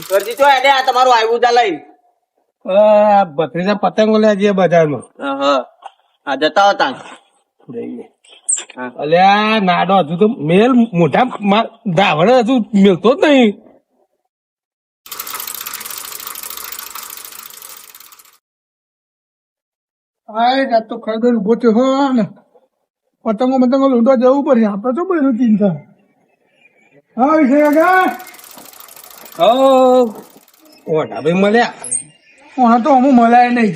ઈશ્વરજી તો એને આ તમારું આવ્યું તા લઈ ભત્રીજા પતંગો લે જે બજારમાં. હા જતા હતા. અલ્યા નાડો હજુ તો મેલ મોઢા મા- ધાવણ હજુ મેલતો જ નહીં. હાય રાત તો ખરેખર ઊભો થયો હો ને. પતંગો પતંગો લૂંટવા જવું પડે આપડે તો બધું ચિંતા? હા વિષય ઓઢા ભાઈ મળ્યા. હા તો અમુ મળ્યા નહીં.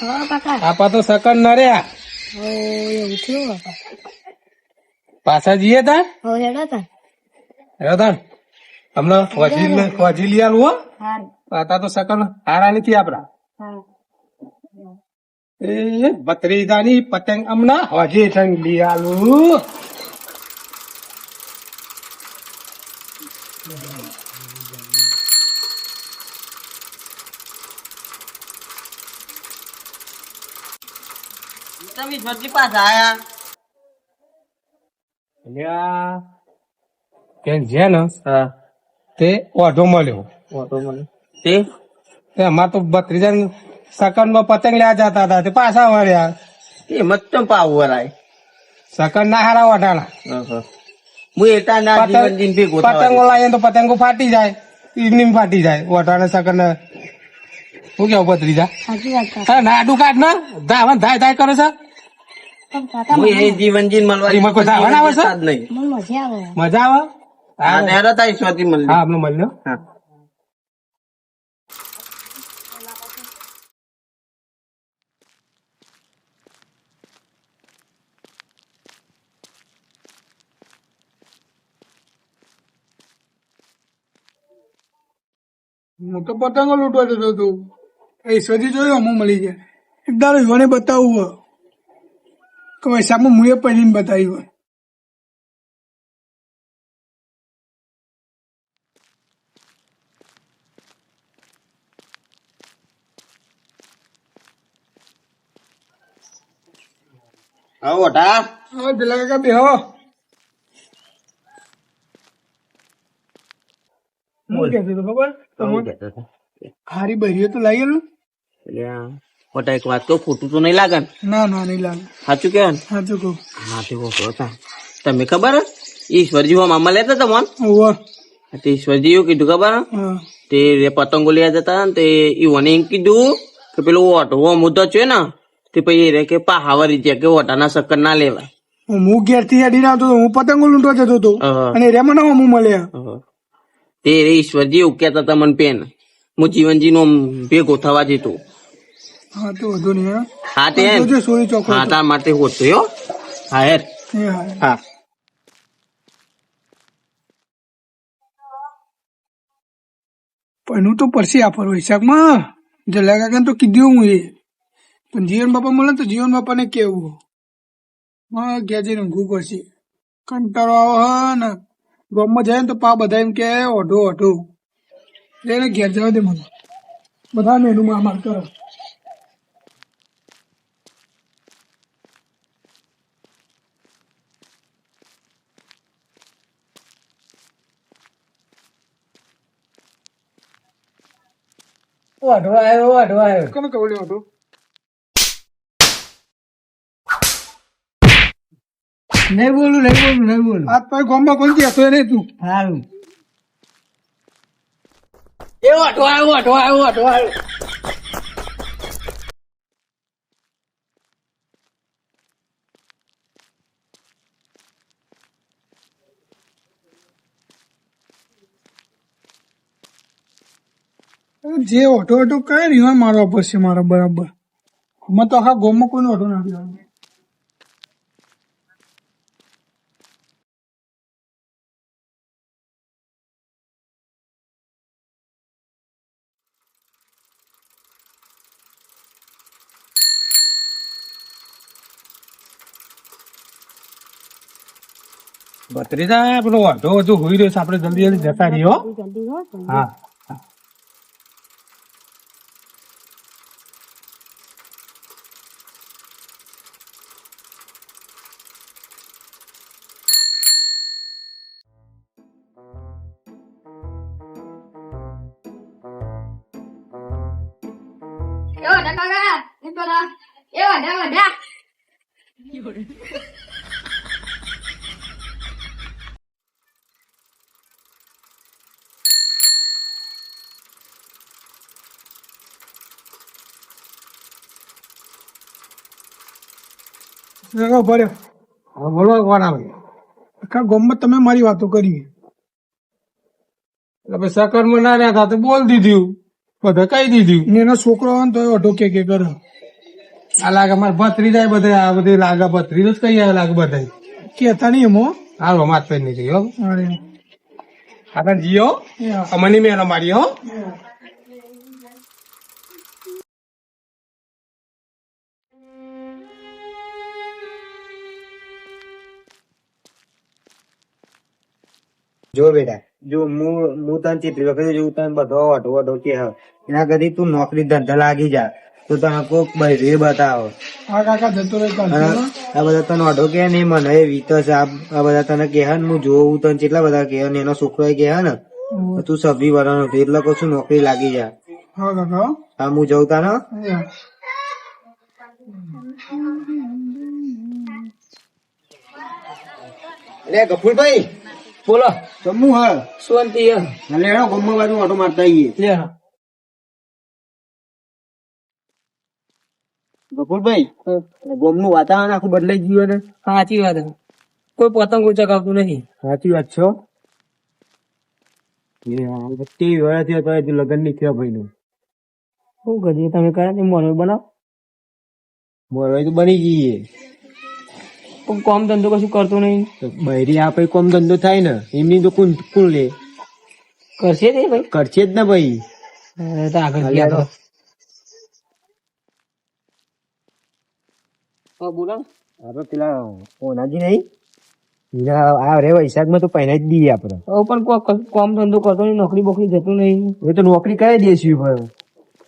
હા આપા તો સકન ના રહ્યા. એવું થયું પાછા જઈએ તા હેડા હમણાં વજી વજી લઈ આલું હો. પાતા તો સકન હારા નથી આપડા. હા. એ ભત્રીજાની પતંગ હમણાં હજી થઈને લઈ આલું. તમે ઈશ્વરજી પાછા આયા. અલ્યા કેન છે ને? હા. તે ઓઢો મળ્યો. ઓઢો મળ્યો. તે? તે અમાર તો ભત્રીજા સકનમાં પતંગ લેવા જતા હતા તે પાછા વળ્યા. એ મત પાવ વરાય. સકન ના હારા ઓઢાના હું એટા ના જીવનજીન ભેગો થવા પતંગો લાવીએ તો પતંગો ફાટી જાય એમની ફાટી જાય. ઓઢાને સકન શું કેવું ભત્રીજા જા હા નાડું કાઢ ના. ધાવન ધાય ધાય કરે છે. હું જીવનજીન મળવા એમાં આવે છે? જ નહીં. મજા આવે. હા નેરો તા મળી હા આપણે મળ્યો. હા. હું તો પતંગો લૂંટવા જતો એ ઈશ્વરજી જોયું અમુક મળી જાય એક દાડો ઈવોને બતાવવું હોય. કે વૈશાખમાં મુએ પહેરીને બતાવ્યું હોય. આવો ઓટા હા પેલા કાકા બેહો. હું કહેતો હતો ખબર? તમે હારી બહેરીઓ તો લાવી આલું? ઓટા એક વાત કહું ખોટું તો નહીં લાગે ના? ના નહીં લાગે. સાચું કેવાય સાચું કહું. હા તે ઓટો હતા તમે ખબર ઈશ્વરજી હો મામા લેતા હતા મોન? તે ઈશ્વરજી એવું કીધું ખબર તે પતંગો લેવા જતા ને તે ઈવોને એમ કીધું કે પેલું ઓટો મુદ્દો છે ને તે પછી રે કે પાહાવરી છે કે ઓટાના શક્કર ના લેવાય. હું ઘેરથી હેડીને આવતો હતો હું પતંગો લૂંટવા જતો હતો. અને રેમાં હું મળ્યા. તે રે ઈશ્વરજી એવું કહેતા હતા મને પેન. હું જીવનજી નો ભેગો થવા જતો હા તો વધુ નહીં હા. તે હા તાર માટે હોતો હો. હેર. હા હા. તો પરસી જલા કાકા તો કીધું હું એ. પણ જીવન બાપા મળે તો જીવન બાપાને કેવું? હા ઘેર જઈને ઊંઘું પડશે. કંટાળો આવે ને. ગામમાં જાય ને તો પા બધા એમ કે ઓઢો ઓઢો. એને ઘેર જવા દે મને. બધા મેનુ માં કરો. ઓઢો આવ્યો ઓઢો આવ્યો કોને કવડે ઓઢો નહીં બોલું નહીં બોલું નહીં બોલું. આજ પછી ગામમાં ગયા તો નહીં તું. સારું એ ઓઢો આવ્યો ઓઢો આવ્યો આવ્યો જે ઓટો ઓટો કઈ ને મારો પડશે મારો બરાબર. અમે તો આખા ગામમાં કોઈ ઓટો ના ભત્રીજા પેલો વાંધો હજુ હોઈ રહ્યો છે આપણે જલ્દી જલ્દી જતા રહ્યો હા Yo! કાકા ભર્યો હવે બોલવા કોણ આવે? આખા ગામમાં તમે મારી વાતો કરી. એટલે પછી સકરમાં ના રહ્યા હતા તો બોલ દીધું. ધકાઈ દીધું. ને એનો છોકરો હોય તો અઢો કે કે કરે. આ લાગે મારે ભત્રી જાય બધે આ બધી લાગે ભત્રી. જ કઈ આવે લાગે બધા કેતા નહીં એમો. હાલો માત પહેરી નહીં જઈ હો અરે આગળ જીઓ? અમને મેલો મારી હો? જો બેટા. જો હું હું તને ચેટલી વખત જોઉં તને બધો ઓટો ઓટો કે હ. એના કરતી તું નોકરી ધંધા લાગી જા. તો તને કોક રે બતાવો. આ કાકા જતો રહે આ બધા તને અઢો કે નહીં મને એ વીતસ આ આ બધા તને કહે ને હું જોઉં તને કેટલા બધા કહે ને એનો છોકરો એ કહે ને તું સભી વરણ હતું એટલે કહું છું નોકરી લાગી જા. હા કાકા. હા હું જઉં તાને. એટલે ગફુરભાઈ. બોલો. જમ્મુ હ? શાંતિ હે. એનો ગમવા બાજુ ઓટો મારતા આવીએ લે. ગફુરભાઈ ગમનું વાતાવરણ આખું બદલાઈ ગયું ને? સાચી વાત. કોઈ પતંગ ઉચકાવતું નથી. સાચી વાત છો? તે વર્ષથી હતો હજુ લગ્નની થયા ભાઈ નું શું કરીએ? તમે કયા ને મોનો બનાવ? મોરવે તો બની ગઈ પણ કોમ ધંધો કશું કરતો નહીં. બૈરી આ પછી કોમ ધંધો થાય ને એમની તો કુલ કોણ લે. કરશે તે ભાઈ? કરશે જ ને ભાઈ. આગળ ગયા તો. હા બોલો. આપડે પેલા ઓનાજી નહીં આ રે વૈશાખમાં તો પહેલા જ દઈએ આપડે. હવે પણ કોમ ધંધો કરતો નહીં નોકરી બોકરી જતું નહીં. એ તો નોકરી કરી દેશું ભાઈ.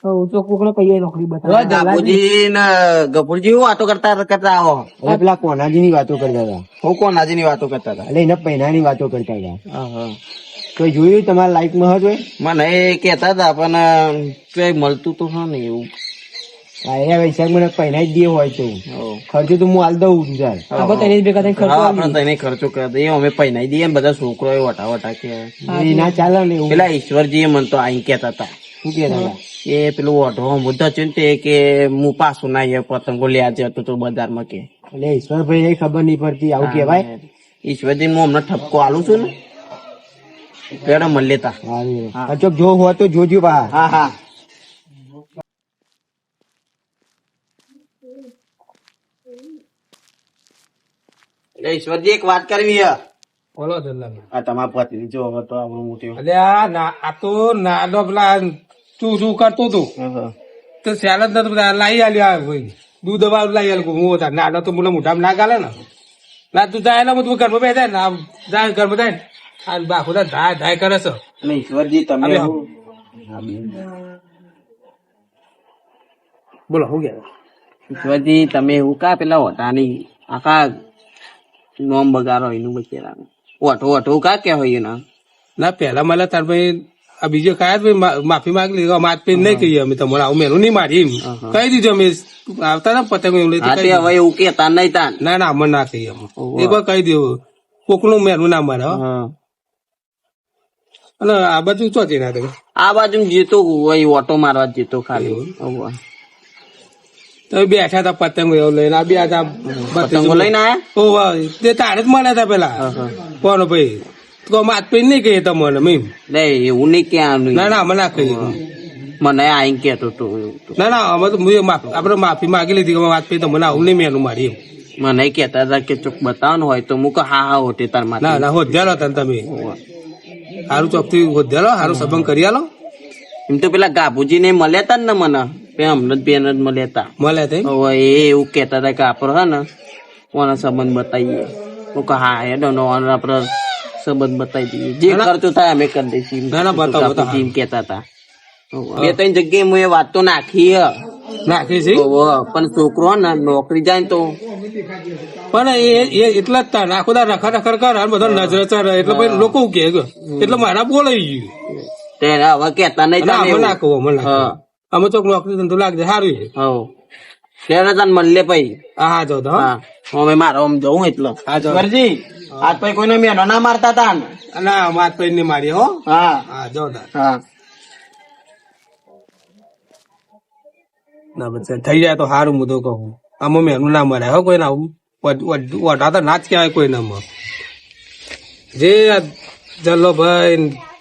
હવે કહીએ નોકરી બતાવે. બાપુજી ને ગફુરજી હું વાતો કરતા કરતા આવો. પેલા કોનાજી ની વાતો કરતા હતા. હું કોનાજી ની વાતો કરતા હતા. એટલે એના પહેલા ની વાતો કરતા હતા. કોઈ જોયું તમારા લાઈફમાં હતું મને એ કેતા હતા પણ કઈ મળતું તો હા ને એવું. આ વૈશાખ મને પહેલા જ દે હોય તો. ખર્ચો તો હું હાલ દઉં છું ચાલ. આપણે તેને જ ભેગા થઈને ખર્ચો આપણે તને ખર્ચો કરી દઈએ. અમે પહેલા દઈએ ને બધા છોકરો વટા વટા કે. ના ચાલે ને એવું. પેલા ઈશ્વરજી મને તો આઈ કેતા હતા. એ પેલું ઓઢો મુદ્દા છે કે હું પાછું ના આવ્યો પતંગો લેવા જતો તો બજારમાં કે. એટલે ઈશ્વરભાઈ ને ખબર નહીં પડતી આવું કહેવાય? ઈશ્વરજી હું હમણાં ઠપકો આલું છું ને. પેલો મળી લેતા. અચોક જો હોય તો જોજો બા હા હા. ઈશ્વરજી એક વાત કરવી હે. બોલો દલાલ. આ તમારા પત્ની જો તો મોટી આ તો નાનો પેલા તું શું કરતું તું તો સ્યાલ જ લાવી બધા લાઈ આલ્યો આ ભાઈ. દૂધ દવા લાઈ આલ્યો હું હતા. નાનો તો મને મોઢામાં ના ગાલે ને. ના તું જાય એટલે તું ઘરમાં બેસાય ને. આમ જાય ઘરમાં જાય ને. આ બાપુ તો ધાય ધાય કરે છે. ઈશ્વરજી તમે બોલો હું ગયા ઈશ્વરજી તમે એવું કા પેલા ઓટાની આખા નોમ બગાડો એનું બચેરા ઓઠો ઓઠો કા કે હોય એના? ના પેલા મને તાર ભાઈ આ બીજો કયા ભાઈ માફી માંગી લીધી. માત પેન નહીં કહીએ અમે તમારે આવું મેનું નહીં મારી એમ. કહી દીધું અમે આવતા ને પતંગ એવું લઈ. હવે એવું કેતા નહીં તાન. ના ના અમે ના કહીએ અમે. એક વાર કહી દેવું કોકનું મેનું ના મારે અને આ બાજુ ચોથી ના તમે આ બાજુ જીતો હોય ઓટો મારવા જીતો ખાલી. તમે બેઠા હતા પતંગ એવું લઈને આ બે હતા પતંગો લઈને આયા? ઓ તે તારે જ મળ્યા હતા પેલા. કોણ ભાઈ? તો માત પી નહીં કહીએ તમને મેમ લે એવું નહીં ક્યાં ના ના અમે ના કહીએ. મને આઈ કેતો તો ના ના અમે તો આપણે માફી માગી લીધી કે વાત કરી તમને આવું નહીં મેનું મારી મને કેતા હતા કે ચોક બતાવવાનું હોય તો મૂકો હા હા હોતે તાર ના માથે ના હોદ્યાલો તને તમે. સારું ચોકથી હોદ્યાલો સારું સંબંધ કરી આલો. એમ તો પેલા ગાભુજી ને મળ્યા તા ને મને હમણાં જ બેન જ મળ્યા તા. મળ્યા તે એ એવું કેતા હતા કે આપણો હે ને કોના સંબંધ બતાવીએ. હું કહું હા હેડો નો આપડે સંબંધ બતાવી દઈએ. જે. ખર્ચો થાય અમે કરી દઈશું. ઘણા ના, બતાવો, એમ કેતા હતા. બે ત્રણ જગ્યાએ હું એ વાત તો નાખી નાખી છે? પણ છોકરો ને નોકરી જાય તો. પણ એ એટલા જ તા આખો દા રખા રખર કર બધા નજર ચડે એટલે પછી લોકો કે એટલે મારા બોલાઈ ગયું. હવે કેતા નહીં અમે નાખો અમે નાખો. અમે ચોક નોકરી ધંધો લાગજે સારું છે. હવ. ત્યારે તને મળે પછી. હા જો હા. હા. હવે મારો આમ જવું એટલે. હા જો આજ પછી કોઈને મેનો ના મારતા તા ને. ના માત પૈ ને મારી હો? હા. હા જો હા. ના બસ થઈ જાય તો સારું હું તો કહું. આમાં મેનું ના મરાય હો કોઈ ના વઢા તો ના જ કહેવાય કોઈ ના માં જે જલ્લો ભાઈ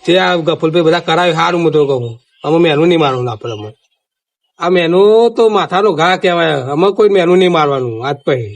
જે આ ગફુલભાઈ બધા કરાવે સારું હું તો કહું. આમાં મેનું નહીં મારવાનું આપણે અમે આ મેનું તો માથાનો ઘા કહેવાય. આમાં કોઈ મેનું નહીં મારવાનું આજ પછી.